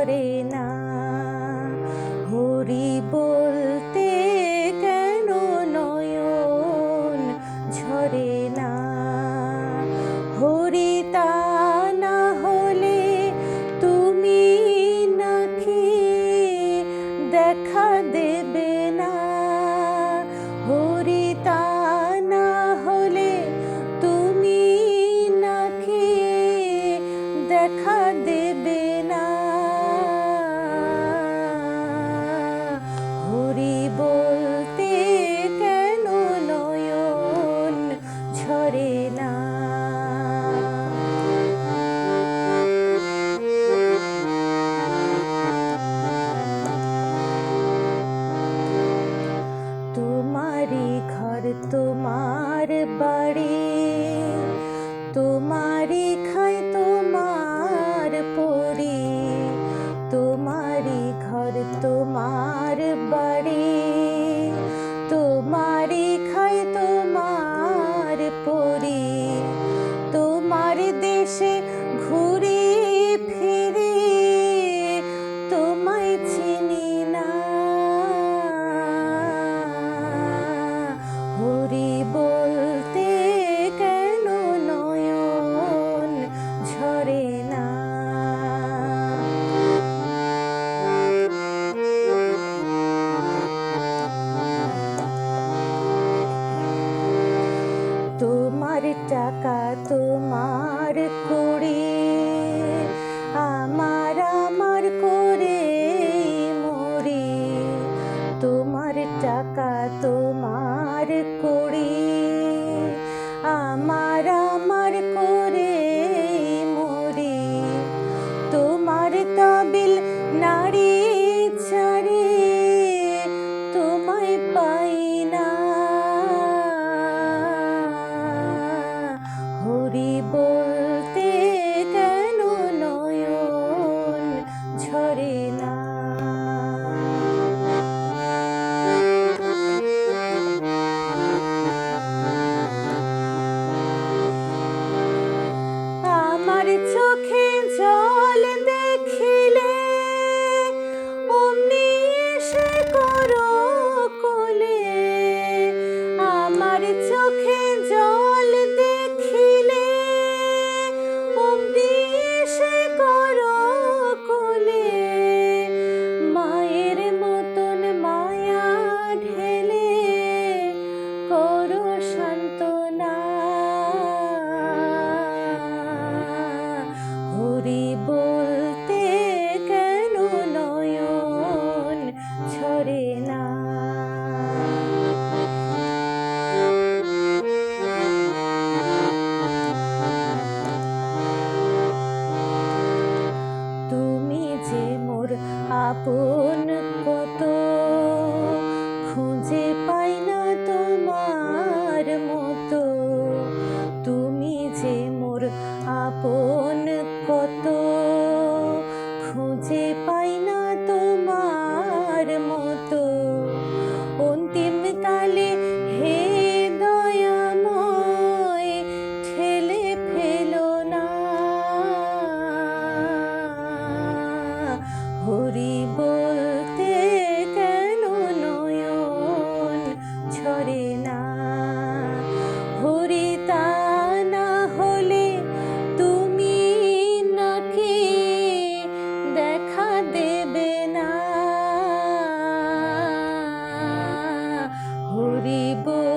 করে না। হরি বলতে কেন নয়ন ঝরে না? হরি তা না হলে তুমি নাকি দেখা দেবে তোমার বাড়ি তোমারই খাই তোমার পরি তোমারই ঘর তোমার বাড়ি তোমারি খাই তোমার তোমার টাকা তোমার কুড়ি। but it's okay. মন ibu.